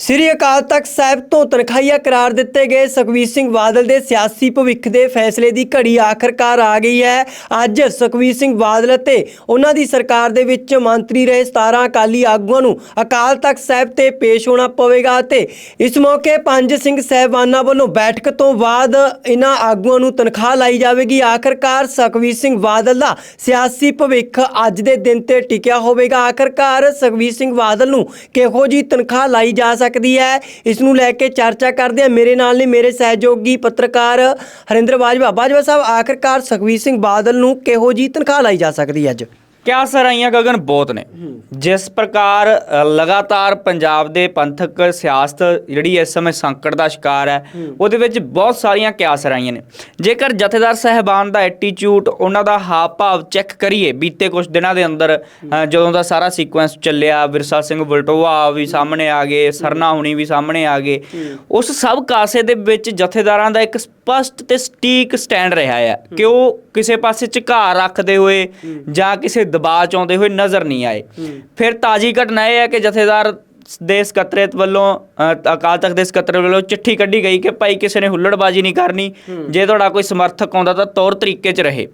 ਸ੍ਰੀ ਅਕਾਲ ਤਖਤ ਸਾਹਿਬ ਤੋਂ ਤਨਖਾਹੀਆ ਕਰਾਰ ਦਿੱਤੇ ਗਏ ਸੁਖਬੀਰ ਸਿੰਘ ਬਾਦਲ ਦੇ ਸਿਆਸੀ ਭਵਿੱਖ ਦੇ ਫੈਸਲੇ ਦੀ ਘੜੀ ਆਖਰਕਾਰ ਆ ਗਈ ਹੈ। ਅੱਜ ਸੁਖਬੀਰ ਸਿੰਘ ਬਾਦਲ ਅਤੇ ਉਹਨਾਂ ਦੀ ਸਰਕਾਰ ਦੇ ਵਿੱਚ ਮੰਤਰੀ ਰਹੇ 17 ਅਕਾਲੀ ਆਗੂਆਂ ਨੂੰ ਅਕਾਲ ਤਖਤ ਸਾਹਿਬ ਤੇ ਪੇਸ਼ ਹੋਣਾ ਪਵੇਗਾ ਅਤੇ ਇਸ ਮੌਕੇ ਪੰਜ ਸਿੰਘ ਸਹਿਬਾਨਾਂ ਵੱਲੋਂ ਬੈਠਕ ਤੋਂ ਬਾਅਦ ਇਹਨਾਂ ਆਗੂਆਂ ਨੂੰ ਤਨਖਾਹ ਲਾਈ ਜਾਵੇਗੀ। ਆਖਰਕਾਰ ਸੁਖਬੀਰ ਸਿੰਘ ਬਾਦਲ ਦਾ ਸਿਆਸੀ ਭਵਿੱਖ ਅੱਜ ਦੇ ਦਿਨ ਤੇ ਟਿਕਿਆ ਹੋਵੇਗਾ। ਆਖਰਕਾਰ ਸੁਖਬੀਰ ਸਿੰਘ ਬਾਦਲ ਨੂੰ ਕਿਹੋ ਜੀ ਤਨਖਾਹ ਲਾਈ ਜਾ ਸਕਦੀ ਸਕਦੀ ਹੈ। ਇਸ ਨੂੰ ਲੈ ਕੇ ਚਰਚਾ ਕਰਦੇ ਆ ਮੇਰੇ ਨਾਲ ਨੇ ਮੇਰੇ ਸਹਿਯੋਗੀ ਪੱਤਰਕਾਰ ਹਰਿੰਦਰ ਬਾਜਵਾ। ਬਾਜਵਾ ਸਾਹਿਬ, ਆਖਰਕਾਰ ਸੁਖਬੀਰ ਸਿੰਘ ਬਾਦਲ ਨੂੰ ਕਿਹੋ ਜੀ ਤਨਖਾਹ ਲਾਈ ਜਾ ਸਕਦੀ ਹੈ ਅੱਜ? ਕਿਆ ਸਰਾਈਆਂ ਗਗਨ? ਬਹੁਤ ਨੇ। ਜਿਸ ਪ੍ਰਕਾਰ ਲਗਾਤਾਰ ਪੰਜਾਬ ਦੇ ਪੰਥਕ ਸਿਆਸਤ ਜਿਹੜੀ ਇਸ ਸਮੇਂ ਸੰਕਟ ਦਾ ਸ਼ਿਕਾਰ ਹੈ ਉਹਦੇ ਵਿੱਚ ਬਹੁਤ ਸਾਰੀਆਂ ਕਿਆ ਸਰਾਈਆਂ ਨੇ। ਜੇਕਰ ਜਥੇਦਾਰ ਸਹਿਬਾਨ ਦਾ ਐਟੀਟਿਊਡ ਉਹਨਾਂ ਦਾ ਹਾਵ ਭਾਵ ਚੈੱਕ ਕਰੀਏ ਬੀਤੇ ਕੁਝ ਦਿਨਾਂ ਦੇ ਅੰਦਰ ਜਦੋਂ ਦਾ ਸਾਰਾ ਸੀਕੁਐਂਸ ਚੱਲਿਆ ਵਿਰਸਾ ਸਿੰਘ ਬਲਟੋਆ ਵੀ ਸਾਹਮਣੇ ਆ ਗਏ ਸਰਨਾ ਹੁਣੀ ਵੀ ਸਾਹਮਣੇ ਆ ਗਏ ਉਸ ਸਭ ਕਾਸੇ ਦੇ ਵਿੱਚ ਜਥੇਦਾਰਾਂ ਦਾ ਇੱਕ ਸਪਸ਼ਟ ਤੇ ਸਟੀਕ ਸਟੈਂਡ ਰਿਹਾ ਹੈ। ਕਿ ਉਹ ਕਿਸੇ ਪਾਸੇ ਝੁਕਾਅ ਰੱਖਦੇ ਹੋਏ ਜਾਂ ਕਿਸੇ ਦਬਾਅ ਚ ਆਉਂਦੇ ਹੋਏ ਨਜ਼ਰ ਨਹੀਂ ਆਏ। ਫਿਰ ਤਾਜੀ ਘਟਨਾ ਇਹ ਹੈ ਕਿ ਜਥੇਦਾਰ ਦੇ ਸਕੱਤਰੇਤ ਵੱਲੋਂ ਅਕਾਲ ਤਖਤ ਦੇ ਸਕੱਤਰ ਵੱਲੋਂ ਚਿੱਠੀ ਕੱਢੀ ਗਈ ਕਿ ਭਾਈ ਕਿਸੇ ਨੇ ਹੁੱਲੜਬਾਜੀ ਨਹੀਂ ਕਰਨੀ ਜੇ ਤੁਹਾਡਾ ਕੋਈ ਸਮਰਥਕ ਆਉਂਦਾ ਤਾਂ ਤੌਰ ਤਰੀਕੇ 'ਚ ਰਹੇ।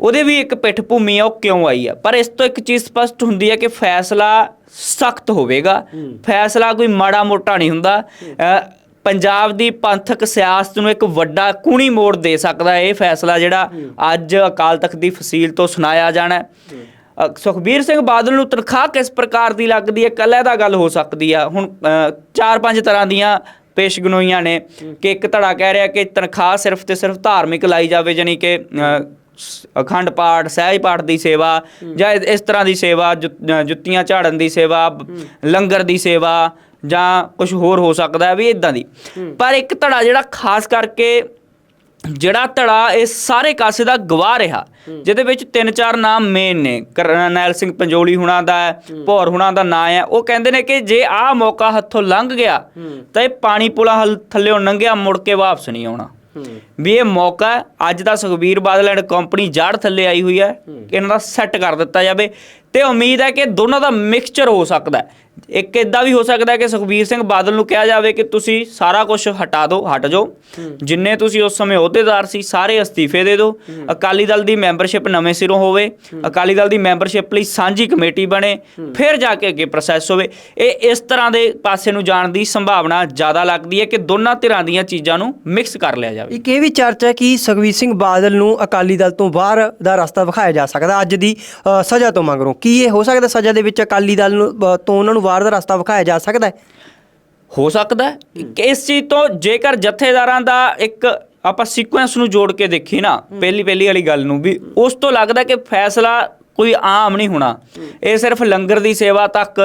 ਉਹਦੇ ਵੀ ਇੱਕ ਪਿੱਠ ਭੂਮੀ ਆ ਉਹ ਕਿਉਂ ਆਈ ਆ? ਪਰ ਇਸ ਤੋਂ ਇੱਕ ਚੀਜ਼ ਸਪਸ਼ਟ ਹੁੰਦੀ ਹੈ ਕਿ ਫੈਸਲਾ ਸਖਤ ਹੋਵੇਗਾ। ਫੈਸਲਾ ਕੋਈ ਮਾੜਾ ਮੋਟਾ ਨਹੀਂ ਹੁੰਦਾ। ਪੰਜਾਬ ਦੀ ਪੰਥਕ ਸਿਆਸਤ ਨੂੰ ਇੱਕ ਵੱਡਾ ਕੂਣੀ ਮੋੜ ਦੇ ਸਕਦਾ ਹੈ। ਇਹ ਫੈਸਲਾ ਜਿਹੜਾ ਅੱਜ ਅਕਾਲ ਤਖਤ ਦੀ ਫਸੀਲ ਤੋਂ ਸੁਣਾਇਆ ਜਾਣਾ ਸੁਖਬੀਰ ਸਿੰਘ ਬਾਦਲ ਨੂੰ ਤਨਖਾਹ ਕਿਸ ਪ੍ਰਕਾਰ ਦੀ ਲੱਗਦੀ ਹੈ? ਕੱਲ੍ਹ ਦਾ ਗੱਲ ਹੋ ਸਕਦੀ ਆ। ਹੁਣ ਚਾਰ ਪੰਜ ਤਰ੍ਹਾਂ ਦੀਆਂ ਪੇਸ਼ਗਨੋਈਆਂ ਨੇ ਕਿ ਇੱਕ ਧੜਾ ਕਹਿ ਰਿਹਾ ਕਿ ਤਨਖਾਹ ਸਿਰਫ ਤੇ ਸਿਰਫ ਧਾਰਮਿਕ ਲਾਈ ਜਾਵੇ ਜਾਨੀ ਕਿ ਅਖੰਡ ਪਾਠ ਸਹਿਜ ਪਾਠ ਦੀ ਸੇਵਾ ਜਾਂ ਇਸ- ਤਰ੍ਹਾਂ ਦੀ ਸੇਵਾ ਜੁੱਤੀਆਂ ਝਾੜਨ ਦੀ ਸੇਵਾ ਲੰਗਰ ਦੀ ਸੇਵਾ ਜਾਂ ਕੁਝ ਹੋਰ ਹੋ ਸਕਦਾ ਵੀ ਇਦਾਂ ਦੀ। ਪਰ ਇੱਕ ਧੜਾ ਜਿਹੜਾ ਖਾਸ ਕਰਕੇ ਜਿਹੜਾ ਧੜਾ ਇਸ ਸਾਰੇ ਕਾਸੇ ਦਾ ਗਵਾਹ ਰਿਹਾ ਜਿਹਦੇ ਵਿੱਚ ਤਿੰਨ ਚਾਰ ਨਾਮ ਮੇਨ ਨੇ। ਕਰਨੈਲ ਸਿੰਘ ਪੰਜੋਲੀ ਹੁਣਾਂ ਦਾ ਭੌਰ ਹੁਣਾਂ ਦਾ ਨਾਂ ਹੈ। ਉਹ ਕਹਿੰਦੇ ਨੇ ਕਿ ਜੇ ਆਹ ਮੌਕਾ ਹੱਥੋਂ ਲੰਘ ਗਿਆ ਤਾਂ ਇਹ ਪਾਣੀ ਪੁਲਾ ਥੱਲੇੋਂ ਲੰਘਿਆ ਮੁੜ ਕੇ ਵਾਪਸ ਨਹੀਂ ਆਉਣਾ। ਵੀ ਇਹ ਮੌਕਾ ਅੱਜ ਦਾ ਸੁਖਬੀਰ ਬਾਦਲ ਐਂਡ ਕੰਪਨੀ ਜੜ ਥੱਲੇ ਆਈ ਹੋਈ ਹੈ। ਇਹਨਾਂ ਦਾ ਸੈੱਟ ਕਰ ਦਿੱਤਾ ਜਾਵੇ। ਤੇ ਉਮੀਦ ਹੈ ਕਿ ਦੋਨਾਂ ਦਾ ਮਿਕਸਚਰ ਹੋ ਸਕਦਾ ਹੈ। ਇੱਕ ਇਦਾਂ ਵੀ ਹੋ ਸਕਦਾ ਕਿ ਸੁਖਬੀਰ ਸਿੰਘ ਬਾਦਲ ਨੂੰ ਕਿਹਾ ਜਾਵੇ ਕਿ ਤੁਸੀਂ ਸਾਰਾ ਕੁਝ ਹਟਾ ਦਿਓ ਹਟ ਜਾਓ। ਜਿੰਨੇ ਤੁਸੀਂ ਉਸ ਸਮੇਂ ਅਹੁਦੇਦਾਰ ਸੀ, ਸਾਰੇ ਅਸਤੀਫੇ ਦੇ ਦਿਓ ਅਕਾਲੀ ਦਲ ਦੀ ਮੈਂਬਰਸ਼ਿਪ ਨਵੇਂ ਸਿਰੋਂ ਹੋਵੇ, ਅਕਾਲੀ ਦਲ ਦੀ ਮੈਂਬਰਸ਼ਿਪ ਲਈ ਸਾਂਝੀ ਕਮੇਟੀ ਬਣੇ, ਫਿਰ ਜਾ ਕੇ ਅੱਗੇ ਪ੍ਰੋਸੈਸ ਹੋਵੇ। ਇਹ ਇਸ ਤਰ੍ਹਾਂ ਦੇ ਪਾਸੇ ਨੂੰ ਜਾਣ ਦੀ ਸੰਭਾਵਨਾ ਜ਼ਿਆਦਾ ਲੱਗਦੀ ਹੈ ਕਿ ਦੋਨਾਂ ਧਿਰਾਂ ਦੀਆਂ ਚੀਜ਼ਾਂ ਨੂੰ ਮਿਕਸ ਕਰ ਲਿਆ ਜਾਵੇ। ਇੱਕ ਇਹ ਵੀ ਚਰਚਾ ਹੈ ਕਿ ਸੁਖਬੀਰ ਸਿੰਘ ਬਾਦਲ ਨੂੰ ਅਕਾਲੀ ਦਲ ਤੋਂ ਬਾਹਰ ਦਾ ਰਸਤਾ ਵਿਖਾਇਆ ਜਾ ਸਕਦਾ ਅੱਜ ਦੀ ਸਜ਼ਾ ਤੋਂ ਮਗਰੋਂ। ਕੀ ਇਹ ਹੋ ਸਕਦਾ ਸਜ਼ਾ ਦੇ ਵਿੱਚ ਅਕਾਲੀ ਦਲ ਨੂੰ ਤੋਂ ਉਹਨਾਂ ਨੂੰ ਬਾਹਰ ਦਾ ਰਸਤਾ ਵਿਖਾਇਆ ਜਾ ਸਕਦਾ ਹੈ? ਹੋ ਸਕਦਾ ਇਸ ਚੀਜ਼ ਤੋਂ ਜੇਕਰ ਜਥੇਦਾਰਾਂ ਦਾ ਇੱਕ ਆਪਾਂ ਸੀਕੁਐਂਸ ਨੂੰ ਜੋੜ ਕੇ ਦੇਖੀ ਨਾ ਪਹਿਲੀ ਪਹਿਲੀ ਵਾਲੀ ਗੱਲ ਨੂੰ ਵੀ ਉਸ ਤੋਂ ਲੱਗਦਾ ਕਿ ਫੈਸਲਾ ਕੋਈ ਆਮ ਨਹੀਂ ਹੋਣਾ। ਇਹ ਸਿਰਫ ਲੰਗਰ ਦੀ ਸੇਵਾ ਤੱਕ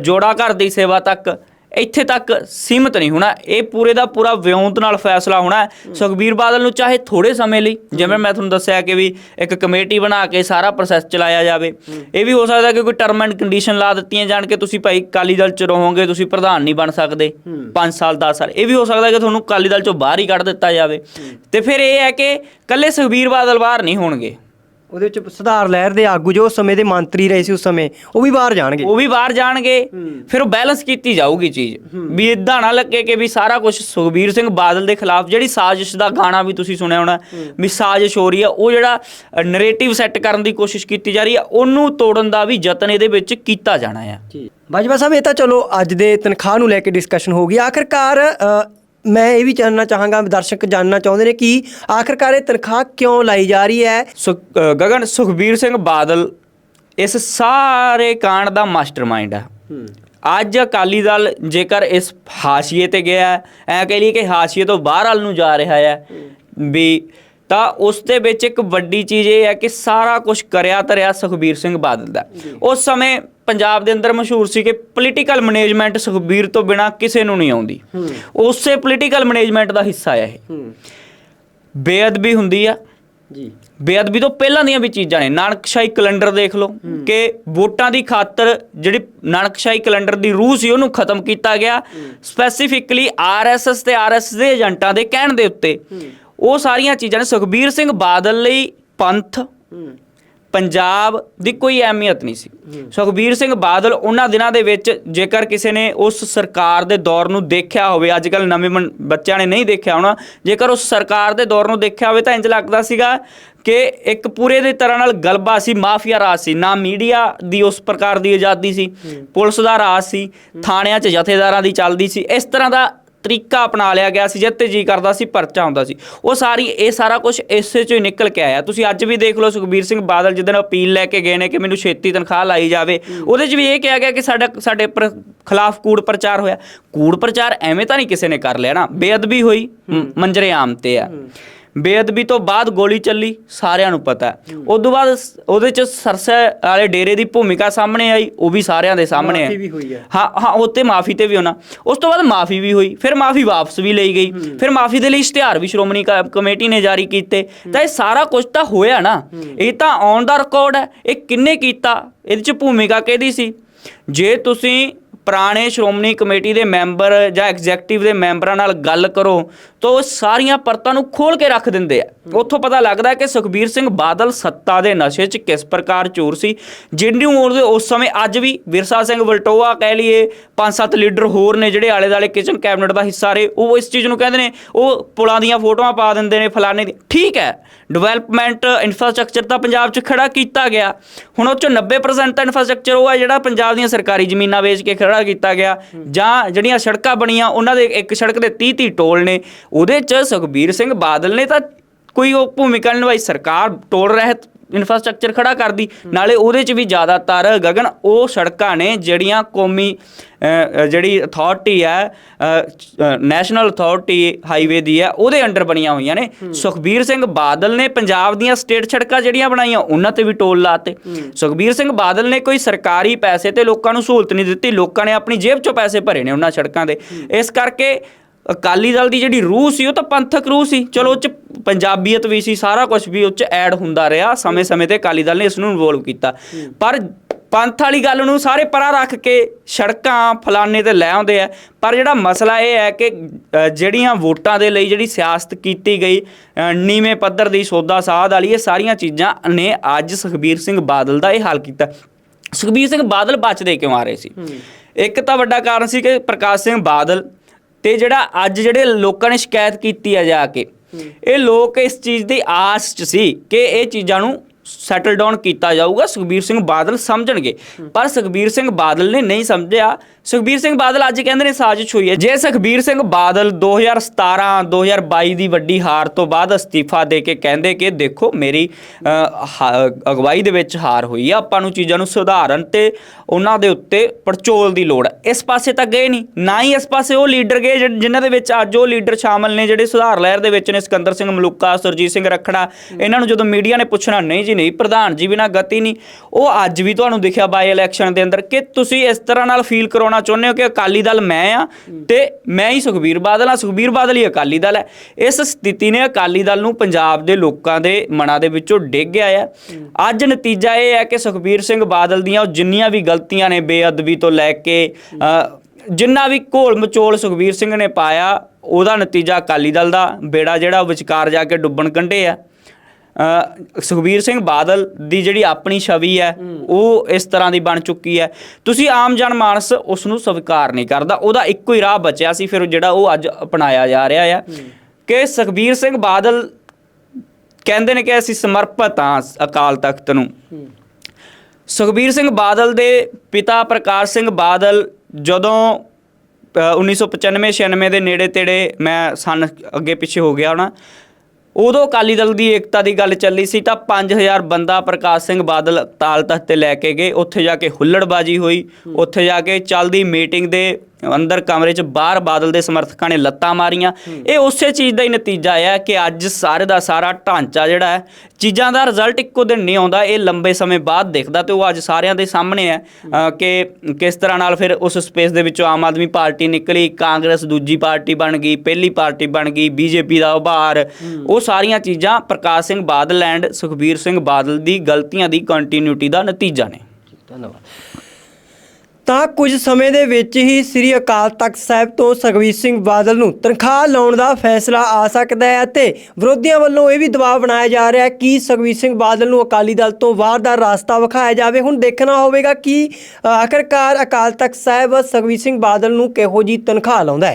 ਜੋੜਾ ਘਰ ਦੀ ਸੇਵਾ ਤੱਕ ਇੱਥੇ ਤੱਕ ਸੀਮਤ ਨਹੀਂ ਹੋਣਾ। ਇਹ ਪੂਰੇ ਦਾ ਪੂਰਾ ਵਿਉਂਤ ਨਾਲ ਫੈਸਲਾ ਹੋਣਾ ਸੁਖਬੀਰ ਬਾਦਲ ਨੂੰ ਚਾਹੇ ਥੋੜੇ ਸਮੇਂ ਲਈ ਜਿਵੇਂ ਮੈਂ ਤੁਹਾਨੂੰ ਦੱਸਿਆ ਕਿ ਵੀ ਇੱਕ ਕਮੇਟੀ ਬਣਾ ਕੇ ਸਾਰਾ ਪ੍ਰੋਸੈਸ ਚਲਾਇਆ ਜਾਵੇ। ਇਹ ਵੀ ਹੋ ਸਕਦਾ ਕਿ ਕੋਈ ਟਰਮ ਐਂਡ ਕੰਡੀਸ਼ਨ ਲਾ ਦਿੱਤੀਆਂ ਜਾਣ ਕਿ ਤੁਸੀਂ ਭਾਈ ਕਾਲੀ ਦਲ ਚ ਰਹੋਗੇ ਤੁਸੀਂ ਪ੍ਰਧਾਨ ਨਹੀਂ ਬਣ ਸਕਦੇ 5 ਸਾਲ 10 ਸਾਲ। ਇਹ ਵੀ ਹੋ ਸਕਦਾ ਕਿ ਤੁਹਾਨੂੰ ਕਾਲੀ ਦਲ ਚੋਂ ਬਾਹਰ ਹੀ ਕੱਢ ਦਿੱਤਾ ਜਾਵੇ। ਤੇ ਫਿਰ ਇਹ ਹੈ ਕਿ ਕੱਲੇ ਸੁਖਬੀਰ ਬਾਦਲ ਬਾਹਰ ਨਹੀਂ ਹੋਣਗੇ। ਉਹਦੇ ਵਿੱਚ ਸੁਧਾਰ ਲਹਿਰ ਦੇ ਆਗੂ ਜੋ ਉਸ ਸਮੇਂ ਦੇ ਮੰਤਰੀ ਰਹੇ ਸੀ ਉਸ ਸਮੇਂ ਉਹ ਵੀ ਬਾਹਰ ਜਾਣਗੇ। ਉਹ ਵੀ ਬਾਹਰ ਜਾਣਗੇ। ਫਿਰ ਉਹ ਬੈਲੈਂਸ ਕੀਤੀ ਜਾਊਗੀ ਚੀਜ਼। ਵੀ ਇਦਾਂ ਨਾ ਲੱਗੇ ਕਿ ਵੀ ਸਾਰਾ ਕੁਝ ਸੁਖਬੀਰ ਸਿੰਘ ਬਾਦਲ ਦੇ ਖਿਲਾਫ ਜਿਹੜੀ ਸਾਜ਼ਿਸ਼ ਦਾ ਗਾਣਾ ਵੀ ਤੁਸੀਂ ਸੁਣਿਆ ਹੋਣਾ ਵੀ ਸਾਜ਼ਿਸ਼ ਹੋ ਰਹੀ ਆ ਉਹ ਜਿਹੜਾ ਨੈਰੇਟਿਵ ਸੈੱਟ ਕਰਨ ਦੀ ਕੋਸ਼ਿਸ਼ ਕੀਤੀ ਜਾ ਰਹੀ ਆ ਉਹਨੂੰ ਤੋੜਨ ਦਾ ਵੀ ਯਤਨ ਇਹਦੇ ਵਿੱਚ ਕੀਤਾ ਜਾਣਾ ਆ। ਬਾਜਵਾ ਸਾਹਿਬ ਇਹ ਤਾਂ ਚਲੋ ਅੱਜ ਦੇ ਤਨਖਾਹ ਨੂੰ ਲੈ ਕੇ ਡਿਸਕਸ਼ਨ ਹੋ ਗਈ। ਆਖਰਕਾਰ ਮੈਂ ਇਹ ਵੀ ਜਾਣਨਾ ਚਾਹਾਂਗਾ ਦਰਸ਼ਕ ਜਾਣਨਾ ਚਾਹੁੰਦੇ ਨੇ ਕਿ ਆਖਰਕਾਰ ਇਹ ਤਨਖਾਹ ਕਿਉਂ ਲਾਈ ਜਾ ਰਹੀ ਹੈ? ਸੁਖ ਅ, ਗਗਨ ਸੁਖਬੀਰ ਸਿੰਘ ਬਾਦਲ ਇਸ ਸਾਰੇ ਕਾਂਡ ਦਾ ਮਾਸਟਰਮਾਈਂਡ ਹੈ। ਅੱਜ ਅਕਾਲੀ ਦਲ ਜੇਕਰ ਇਸ ਹਾਸ਼ੀਏ ਤੇ ਗਿਆ ਹੈ, ਐ ਕਹਿ ਲਈਏ ਕਿ ਹਾਸ਼ੀਏ ਤੋਂ ਬਾਹਰ ਵੱਲ ਨੂੰ ਜਾ ਰਿਹਾ ਹੈ। ਵੀ ਤਾਂ ਉਸ ਦੇ ਵਿੱਚ ਇੱਕ ਵੱਡੀ ਚੀਜ਼ ਇਹ ਹੈ ਕਿ ਸਾਰਾ ਕੁਝ ਕਰਿਆ ਧਰਿਆ ਸੁਖਬੀਰ ਸਿੰਘ ਬਾਦਲ ਦਾ। ਉਸ ਸਮੇਂ ਪੰਜਾਬ ਦੇ ਅੰਦਰ ਮਸ਼ਹੂਰ ਸੀ ਕਿ ਪੋਲੀਟੀਕਲ ਮੈਨੇਜਮੈਂਟ ਸੁਖਬੀਰ ਤੋਂ ਬਿਨਾ ਕਿਸੇ ਨੂੰ ਨਹੀਂ ਆਉਂਦੀ। ਉਸੇ ਪੋਲੀਟੀਕਲ ਮੈਨੇਜਮੈਂਟ ਦਾ ਹਿੱਸਾ ਹੈ ਇਹ। ਬੇਅਦਬੀ ਹੁੰਦੀ ਆ। ਜੀ। ਬੇਅਦਬੀ ਤੋਂ ਪਹਿਲਾਂ ਦੀਆਂ ਵੀ ਚੀਜ਼ਾਂ ਨੇ। ਨਾਨਕਸ਼ਾਹੀ ਕੈਲੰਡਰ ਦੇਖ ਲਓ ਕਿ ਵੋਟਾਂ ਦੀ ਖਾਤਰ ਜਿਹੜੀ ਨਾਨਕਸ਼ਾਹੀ ਕੈਲੰਡਰ ਦੀ ਰੂਹ ਸੀ ਉਹਨੂੰ ਖਤਮ ਕੀਤਾ ਗਿਆ। ਸਪੈਸੀਫਿਕਲੀ ਆਰਐਸਐਸ ਤੇ ਆਰਐਸ ਦੇ ਏਜੰਟਾਂ ਦੇ ਕਹਿਣ ਦੇ ਉੱਤੇ। ਉਹ ਸਾਰੀਆਂ ਚੀਜ਼ਾਂ ਨੇ। ਸੁਖਬੀਰ ਸਿੰਘ ਬਾਦਲ ਲਈ ਪੰਥ ਪੰਜਾਬ ਦੀ ਕੋਈ ਅਹਿਮੀਅਤ ਨਹੀਂ ਸੀ। ਸੁਖਬੀਰ ਸਿੰਘ ਬਾਦਲ ਉਹਨਾਂ ਦਿਨਾਂ ਦੇ ਵਿੱਚ ਜੇਕਰ ਕਿਸੇ ਨੇ ਉਸ ਸਰਕਾਰ ਦੇ ਦੌਰ ਨੂੰ ਦੇਖਿਆ ਹੋਵੇ ਅੱਜ ਕੱਲ ਨਵੇਂ ਬੱਚਿਆਂ ਨੇ ਨਹੀਂ ਦੇਖਿਆ ਹੋਣਾ ਜੇਕਰ ਉਸ ਸਰਕਾਰ ਦੇ ਦੌਰ ਨੂੰ ਦੇਖਿਆ ਹੋਵੇ ਤਾਂ ਇੰਜ ਲੱਗਦਾ ਸੀਗਾ ਕਿ ਇੱਕ ਪੂਰੇ ਦੀ ਤਰ੍ਹਾਂ ਨਾਲ ਗਲਬਾ ਸੀ ਮਾਫੀਆ ਰਾਜ ਸੀ। ਨਾ ਮੀਡੀਆ ਦੀ ਉਸ ਪ੍ਰਕਾਰ ਦੀ ਆਜ਼ਾਦੀ ਸੀ ਪੁਲਿਸ ਦਾ ਰਾਜ ਸੀ ਥਾਣਿਆਂ 'ਚ ਜਥੇਦਾਰਾਂ ਦੀ ਚੱਲਦੀ ਸੀ। ਇਸ ਤਰ੍ਹਾਂ ਦਾ ਤਰੀਕਾ ਅਪਣਾ ਲਿਆ ਗਿਆ ਸੀ, ਜਿੱਤੇ ਜੀ ਕਰਦਾ ਸੀ, ਪਰਚਾ ਹੁੰਦਾ ਸੀ। ਉਹ ਸਾਰੀ, ਇਹ ਸਾਰਾ ਕੁਝ ਇਸੇ ਚੋਂ ਹੀ ਨਿਕਲ ਕੇ ਆਇਆ। ਤੁਸੀਂ ਅੱਜ ਵੀ ਦੇਖ ਲਓ ਸੁਖਬੀਰ ਸਿੰਘ ਬਾਦਲ ਜਿੱਦਣ ਅਪੀਲ ਲੈ ਕੇ ਗਏ ਨੇ ਕਿ ਮੈਨੂੰ ਛੇਤੀ ਤਨਖਾਹ ਲਾਈ ਜਾਵੇ, ਉਹਦੇ 'ਚ ਵੀ ਇਹ ਕਿਹਾ ਗਿਆ ਕਿ ਸਾਡਾ, ਸਾਡੇ ਖਿਲਾਫ ਕੂੜ ਪ੍ਰਚਾਰ ਹੋਇਆ। ਕੂੜ ਪ੍ਰਚਾਰ ਐਵੇਂ ਤਾਂ ਨਹੀਂ ਕਿਸੇ ਨੇ ਕਰ ਲਿਆ ਨਾ। ਬੇਅਦਬੀ ਹੋਈ ਮੰਜਰੇ ਆਮ ਤੇ ਆ। ਬੇਅਦਬੀ ਤੋਂ ਬਾਅਦ ਗੋਲੀ ਚੱਲੀ ਸਾਰਿਆਂ ਨੂੰ ਪਤਾ ਹੈ। ਉਸ ਤੋਂ ਬਾਅਦ ਸ- ਉਹਦੇ ਚ ਸਰਸੇ ਵਾਲੇ ਡੇਰੇ ਦੀ ਭੂਮਿਕਾ ਸਾਹਮਣੇ ਆਈ ਉਹ ਵੀ ਸਾਰਿਆਂ ਦੇ ਸਾਹਮਣੇ ਮਾਫ਼ੀ ਹੈ। ਵੀ ਹੋਈ ਹੈ। ਹਾਂ ਹਾਂ ਉੱਤੇ ਮਾਫੀ ਤੇ ਵੀ ਹੋਣਾ। ਉਸ ਤੋਂ ਬਾਅਦ ਮਾਫੀ ਵੀ ਹੋਈ ਫਿਰ ਮਾਫੀ ਵਾਪਸ ਵੀ ਲਈ ਗਈ। ਫਿਰ ਮਾਫੀ ਦੇ ਲਈ ਇਸ਼ਤਿਹਾਰ ਵੀ ਸ਼੍ਰੋਮਣੀ ਕ- ਕਮੇਟੀ ਨੇ ਜਾਰੀ ਕੀਤੇ। ਤਾਂ ਇਹ ਸਾਰਾ ਕੁਝ ਤਾਂ ਹੋਇਆ ਨਾ। ਇਹ ਤਾਂ ਔਨ ਦਾ ਰਿਕਾਰਡ ਹੈ। ਇਹ ਕਿੰਨੇ ਕੀਤਾ? ਇਹਦੇ ਚ ਭੂਮਿਕਾ ਕਿਹਦੀ ਸੀ? ਜੇ ਤੁਸੀਂ ਪੁਰਾਣੇ ਸ਼੍ਰੋਮਣੀ ਕਮੇਟੀ ਦੇ ਮੈਂਬਰ ਜਾਂ ਐਗਜ਼ੈਕਟਿਵ ਦੇ ਮੈਂਬਰਾਂ ਨਾਲ ਗੱਲ ਕਰੋ ਤਾਂ ਉਹ ਸਾਰੀਆਂ ਪਰਤਾਂ ਨੂੰ ਖੋਲ ਕੇ ਰੱਖ ਦਿੰਦੇ ਆ। ਉੱਥੋਂ ਪਤਾ ਲੱਗਦਾ ਹੈ ਕਿ ਸੁਖਬੀਰ ਸਿੰਘ ਬਾਦਲ ਸੱਤਾ ਦੇ ਨਸ਼ੇ 'ਚ ਕਿਸ ਪ੍ਰਕਾਰ ਚੋਰ ਸੀ ਜਿਹਨੂੰ ਉਹਦੇ ਉਸ ਸਮੇਂ ਅੱਜ ਵੀ ਵਿਰਸਾ ਸਿੰਘ ਵਲਟੋਆ ਕਹਿ ਲਈਏ ਪੰਜ ਸੱਤ ਲੀਡਰ ਹੋਰ ਨੇ ਜਿਹੜੇ ਆਲੇ ਦਾਲੇ ਕਿਚਨ ਕੈਬਨਿਟ ਦਾ ਹਿੱਸਾ ਰਹੇ ਉਹ ਇਸ ਚੀਜ਼ ਨੂੰ ਕਹਿੰਦੇ ਨੇ ਉਹ ਪੁਲਾਂ ਦੀਆਂ ਫੋਟੋਆਂ ਪਾ ਦਿੰਦੇ ਨੇ ਫਲਾਣੇ ਦੀ। ਠੀਕ ਹੈ ਡਿਵੈਲਪਮੈਂਟ ਇਨਫਰਾਸਟ੍ਰਕਚਰ ਤਾਂ ਪੰਜਾਬ 'ਚ ਖੜਾ ਕੀਤਾ ਗਿਆ। ਹੁਣ ਉਹ 'ਚੋਂ 90% ਤਾਂ ਇਨਫਰਾਸਟ੍ਰਕਚਰ ਉਹ ਹੈ ਜਿਹੜਾ ਪੰਜਾਬ ਦੀਆਂ ਸਰਕਾਰੀ ਜ਼ਮੀਨਾਂ ਵੇਚ ਕੇ ਖੜਾ ਕੀਤਾ ਗਿਆ। ਜਾਂ ਜਿਹੜੀਆਂ ਸੜਕਾਂ ਬਣੀਆਂ, ਉਹਨਾਂ ਦੇ ਇੱਕ ਸੜਕ ਦੇ 30 30 ਟੋਲ ਨੇ। ਉਹਦੇ 'ਚ ਸੁਖਬੀਰ ਸਿੰਘ ਬਾਦਲ ਨੇ ਤਾਂ ਕੋਈ ਉਹ ਭੂਮਿਕਾ ਨਿਭਾਈ। ਸਰਕਾਰ ਟੋਲ ਰਹਿਤ ਇਨਫਰਾਸਟ੍ਰਕਚਰ ਖੜਾ ਕਰਦੀ ਨਾਲੇ ਉਹਦੇ 'ਚ ਵੀ ਜ਼ਿਆਦਾਤਰ ਗਗਨ ਉਹ ਸੜਕਾਂ ਨੇ ਜਿਹੜੀਆਂ ਕੌਮੀ ਜਿਹੜੀ ਅਥਾਰਟੀ ਹੈ ਨੈਸ਼ਨਲ ਅਥਾਰਟੀ ਹਾਈਵੇ ਦੀ ਹੈ ਉਹਦੇ ਅੰਡਰ ਬਣੀਆਂ ਹੋਈਆਂ ਨੇ। ਸੁਖਬੀਰ ਸਿੰਘ ਬਾਦਲ ਨੇ ਪੰਜਾਬ ਦੀਆਂ ਸਟੇਟ ਸੜਕਾਂ ਜਿਹੜੀਆਂ ਬਣਾਈਆਂ ਉਹਨਾਂ ਤੇ ਵੀ ਟੋਲ ਲਾਤੇ। ਸੁਖਬੀਰ ਸਿੰਘ ਬਾਦਲ ਨੇ ਕੋਈ ਸਰਕਾਰੀ ਪੈਸੇ ਤੇ ਲੋਕਾਂ ਨੂੰ ਸਹੂਲਤ ਨਹੀਂ ਦਿੱਤੀ ਲੋਕਾਂ ਨੇ ਆਪਣੀ ਜੇਬ 'ਚੋਂ ਪੈਸੇ ਭਰੇ ਨੇ ਉਹਨਾਂ ਸੜਕਾਂ ਦੇ। ਇਸ ਕਰਕੇ ਅਕਾਲੀ ਦਲ ਦੀ ਜਿਹੜੀ ਰੂਹ ਸੀ ਉਹ ਤਾਂ ਪੰਥਕ ਰੂਹ ਸੀ। ਚਲੋ ਉਹ ਚ ਪੰਜਾਬੀਅਤ ਵੀ ਸੀ ਸਾਰਾ ਕੁਝ ਵੀ ਉਹ ਚ ਐਡ ਹੁੰਦਾ ਰਿਹਾ। ਸਮੇਂ-ਸਮੇਂ ਤੇ ਅਕਾਲੀ ਦਲ ਨੇ ਇਸ ਨੂੰ ਇਨਵੋਲਵ ਕੀਤਾ। ਪਰ ਪੰਥ ਵਾਲੀ ਗੱਲ ਨੂੰ ਸਾਰੇ ਪਰਾਂ ਰੱਖ ਕੇ ਸੜਕਾਂ ਫਲਾਣੇ ਤੇ ਲੈ ਆਉਂਦੇ ਆ। ਪਰ ਜਿਹੜਾ ਮਸਲਾ ਇਹ ਹੈ ਕਿ ਜਿਹੜੀਆਂ ਵੋਟਾਂ ਦੇ ਲਈ ਜਿਹੜੀ ਸਿਆਸਤ ਕੀਤੀ ਗਈ ਨੀਵੇਂ ਪੱਧਰ ਦੀ ਸੌਦਾ ਸਾਧ ਵਾਲੀ ਇਹ ਸਾਰੀਆਂ ਚੀਜ਼ਾਂ ਨੇ ਅੱਜ ਸੁਖਬੀਰ ਸਿੰਘ ਬਾਦਲ ਦਾ ਇਹ ਹਾਲ ਕੀਤਾ। ਸੁਖਬੀਰ ਸਿੰਘ ਬਾਦਲ ਬਚਦੇ ਕਿਉਂ ਆ ਰਹੇ ਸੀ? ਇੱਕ ਤਾਂ ਵੱਡਾ ਕਾਰਨ ਸੀ ਕਿ ਪ੍ਰਕਾਸ਼ ਸਿੰਘ ਬਾਦਲ ਤੇ ਜਿਹੜਾ ਅੱਜ ਜਿਹੜੇ ਲੋਕਾਂ ਨੇ ਸ਼ਿਕਾਇਤ ਕੀਤੀ ਆ ਜਾ ਕੇ, ਇਹ ਲੋਕ ਇਸ ਚੀਜ਼ ਦੀ ਆਸ 'ਚ ਸੀ ਕਿ ਇਹ ਚੀਜ਼ਾਂ ਨੂੰ ਸੈਟਲ ਡਾਊਨ ਕੀਤਾ ਜਾਊਗਾ ਸੁਖਬੀਰ ਸਿੰਘ ਬਾਦਲ ਸਮਝਣਗੇ। ਪਰ ਸੁਖਬੀਰ ਸਿੰਘ ਬਾਦਲ ਨੇ ਨਹੀਂ ਸਮਝਿਆ। ਸੁਖਬੀਰ ਸਿੰਘ ਬਾਦਲ ਅੱਜ ਕਹਿੰਦੇ ਨੇ ਸਾਜ਼ਿਸ਼ ਹੋਈ ਹੈ। ਜੇ ਸੁਖਬੀਰ ਸਿੰਘ ਬਾਦਲ 2017 2022 ਦੀ ਵੱਡੀ ਹਾਰ ਤੋਂ ਬਾਅਦ ਅਸਤੀਫਾ ਦੇ ਕੇ ਕਹਿੰਦੇ ਕਿ ਦੇਖੋ ਮੇਰੀ ਅਗਵਾਈ ਦੇ ਵਿੱਚ ਹਾਰ ਹੋਈ ਆ ਆਪਾਂ ਨੂੰ ਚੀਜ਼ਾਂ ਨੂੰ ਸੁਧਾਰਨ ਤੇ ਉਹਨਾਂ ਦੇ ਉੱਤੇ ਪੜਚੋਲ ਦੀ ਲੋੜ ਹੈ। ਇਸ ਪਾਸੇ ਤਾਂ ਗਏ ਨਹੀਂ। ਨਾ ਹੀ ਇਸ ਪਾਸੇ ਉਹ ਲੀਡਰ ਗਏ ਜਿਨ੍ਹਾਂ ਦੇ ਵਿੱਚ ਅੱਜ ਉਹ ਲੀਡਰ ਸ਼ਾਮਲ ਨੇ ਜਿਹੜੇ ਸੁਧਾਰ ਲਹਿਰ ਦੇ ਵਿੱਚ ਨੇ ਸਿਕੰਦਰ ਸਿੰਘ ਮਲੂਕਾ ਸੁਰਜੀਤ ਸਿੰਘ ਰੱਖੜਾ। ਇਹਨਾਂ ਨੂੰ ਜਦੋਂ ਮੀਡੀਆ ਨੇ ਪੁੱਛਣਾ ਨਹੀਂ ਜੀ ਨਹੀਂ ਪ੍ਰਧਾਨ ਜੀ ਬਿਨਾਂ ਗਤੀ ਨਹੀਂ। ਉਹ ਅੱਜ ਵੀ ਤੁਹਾਨੂੰ ਦਿਖਿਆ ਬਾਈ ਇਲੈਕਸ਼ਨ ਦੇ ਅੰਦਰ ਕਿ ਤੁਸੀਂ ਇਸ ਤਰ੍ਹਾਂ ਨਾਲ ਫੀਲ ਕਰਾਉਣਾ ਚਾਹੁੰਦੇ ਹੋ ਕਿ ਅਕਾਲੀ ਦਲ ਮੈਂ ਆ ਤੇ ਮੈਂ ਹੀ ਸੁਖਬੀਰ ਬਾਦਲ ਆ ਸੁਖਬੀਰ ਬਾਦਲ ਹੀ ਅਕਾਲੀ ਦਲ ਹੈ। ਇਸ ਸਥਿਤੀ ਨੇ ਅਕਾਲੀ ਦਲ ਨੂੰ ਪੰਜਾਬ ਦੇ ਲੋਕਾਂ ਦੇ ਮਨਾਂ ਦੇ ਵਿੱਚੋਂ ਡਿੱਗ ਗਿਆ ਹੈ ਅੱਜ ਨਤੀਜਾ ਇਹ ਹੈ ਕਿ ਸੁਖਬੀਰ ਸਿੰਘ ਬਾਦਲ ਦੀਆਂ ਉਹ ਜਿੰਨੀਆਂ ਵੀ ਗਲਤੀਆਂ ਨੇ ਬੇਅਦਬੀ ਤੋਂ ਲੈ ਕੇ ਅ, ਜਿੰਨਾ ਵੀ ਘੋਲ ਮਚੋਲ ਸੁਖਬੀਰ ਸਿੰਘ ਨੇ ਪਾਇਆ ਉਹਦਾ ਨਤੀਜਾ ਅਕਾਲੀ ਦਲ ਦਾ ਬੇੜਾ ਜਿਹੜਾ ਉਹ ਵਿਚਕਾਰ ਜਾ ਕੇ ਡੁੱਬਣ ਕੰਢੇ ਆ। ਸੁਖਬੀਰ ਸਿੰਘ ਬਾਦਲ ਦੀ ਜਿਹੜੀ ਆਪਣੀ ਛਵੀ ਹੈ ਉਹ ਇਸ ਤਰ੍ਹਾਂ ਦੀ ਬਣ ਚੁੱਕੀ ਹੈ। ਤੁਸੀਂ ਆਮ ਜਨ ਮਾਨਸ ਉਸ ਨੂੰ ਸਵੀਕਾਰ ਨਹੀਂ ਕਰਦਾ। ਉਹਦਾ ਇੱਕੋ ਹੀ ਰਾਹ ਬਚਿਆ ਸੀ ਫਿਰ ਜਿਹੜਾ ਉਹ ਅੱਜ ਅਪਣਾਇਆ ਜਾ ਰਿਹਾ ਹੈ। ਕਿ ਸੁਖਬੀਰ ਸਿੰਘ ਬਾਦਲ ਕਹਿੰਦੇ ਨੇ ਕਿ ਅਸੀਂ ਸਮਰਪਿਤ ਹਾਂ ਅਕਾਲ ਤਖਤ ਨੂੰ। ਸੁਖਬੀਰ ਸਿੰਘ ਬਾਦਲ ਦੇ ਪਿਤਾ ਪ੍ਰਕਾਸ਼ ਸਿੰਘ ਬਾਦਲ ਜਦੋਂ ਅ, 1995-96 ਦੇ ਨੇੜੇ ਤੇੜੇ ਮੈਂ ਸਨ ਅੱਗੇ ਪਿੱਛੇ ਹੋ ਗਿਆ ਹੋਣਾ ਉਦੋਂ ਅਕਾਲੀ ਦਲ ਦੀ ਏਕਤਾ ਦੀ ਗੱਲ ਚੱਲੀ ਸੀ ਤਾਂ 5000 ਬੰਦਾ ਪ੍ਰਕਾਸ਼ ਸਿੰਘ ਬਾਦਲ ਤਾਲ ਤਖਤ ਤੇ ਲੈ ਕੇ ਗਏ। ਉੱਥੇ ਜਾ ਕੇ ਹੁੱਲੜਬਾਜੀ ਹੋਈ। ਉੱਥੇ ਜਾ ਕੇ ਚੱਲਦੀ ਮੀਟਿੰਗ ਦੇ ਅੰਦਰ ਕਮਰੇ 'ਚ ਬਾਹਰ ਬਾਦਲ ਦੇ ਸਮਰਥਕਾਂ ਨੇ ਲੱਤਾਂ ਮਾਰੀਆਂ। ਇਹ ਉਸੇ ਚੀਜ਼ ਦਾ ਹੀ ਨਤੀਜਾ ਹੈ ਕਿ ਅੱਜ ਸਾਰੇ ਦਾ ਸਾਰਾ ਢਾਂਚਾ ਜਿਹੜਾ ਹੈ, ਚੀਜ਼ਾਂ ਦਾ ਰਿਜ਼ਲਟ ਇੱਕੋ ਦਿਨ ਨਹੀਂ ਆਉਂਦਾ, ਇਹ ਲੰਬੇ ਸਮੇਂ ਬਾਅਦ ਦਿਖਦਾ ਤੇ ਉਹ ਅੱਜ ਸਾਰਿਆਂ ਦੇ ਸਾਹਮਣੇ ਹੈ ਕਿ ਕਿਸ ਤਰ੍ਹਾਂ ਨਾਲ ਫਿਰ ਉਸ ਸਪੇਸ ਦੇ ਵਿੱਚੋਂ ਆਮ ਆਦਮੀ ਪਾਰਟੀ ਨਿਕਲੀ, ਕਾਂਗਰਸ ਦੂਜੀ ਪਾਰਟੀ ਬਣ ਗਈ, ਪਹਿਲੀ ਪਾਰਟੀ ਬਣ ਗਈ, ਬੀਜੇਪੀ ਦਾ ਉਭਾਰ। ਉਹ ਸਾਰੀਆਂ ਚੀਜ਼ਾਂ ਪ੍ਰਕਾਸ਼ ਸਿੰਘ ਬਾਦਲ ਐਂਡ ਸੁਖਬੀਰ ਸਿੰਘ ਬਾਦਲ ਦੀ ਗਲਤੀਆਂ ਦੀ ਕੰਟੀਨਿਊਟੀ ਦਾ ਨਤੀਜਾ ਨੇ। ਧੰਨਵਾਦ। ਤਾਂ ਕੁਝ ਸਮੇਂ ਦੇ ਵਿੱਚ ਹੀ ਸ੍ਰੀ ਅਕਾਲ ਤਖਤ ਸਾਹਿਬ ਤੋਂ ਸੁਖਬੀਰ ਸਿੰਘ ਬਾਦਲ ਨੂੰ ਤਨਖਾਹ ਲਾਉਣ ਦਾ ਫੈਸਲਾ ਆ ਸਕਦਾ ਹੈ ਅਤੇ ਵਿਰੋਧੀਆਂ ਵੱਲੋਂ ਇਹ ਵੀ ਦਬਾਅ ਬਣਾਇਆ ਜਾ ਰਿਹਾ ਹੈ ਕਿ ਸੁਖਬੀਰ ਸਿੰਘ ਬਾਦਲ ਨੂੰ ਅਕਾਲੀ ਦਲ ਤੋਂ ਬਾਹਰ ਦਾ ਰਾਸਤਾ ਵਿਖਾਇਆ ਜਾਵੇ। ਹੁਣ ਦੇਖਣਾ ਹੋਵੇਗਾ ਕਿ ਅ, ਆਖਰਕਾਰ ਅਕਾਲ ਤਖਤ ਸਾਹਿਬ ਸੁਖਬੀਰ ਸਿੰਘ ਬਾਦਲ ਨੂੰ ਕਿਹੋ ਜੀ ਤਨਖਾਹ ਲਾਉਂਦਾ ਹੈ।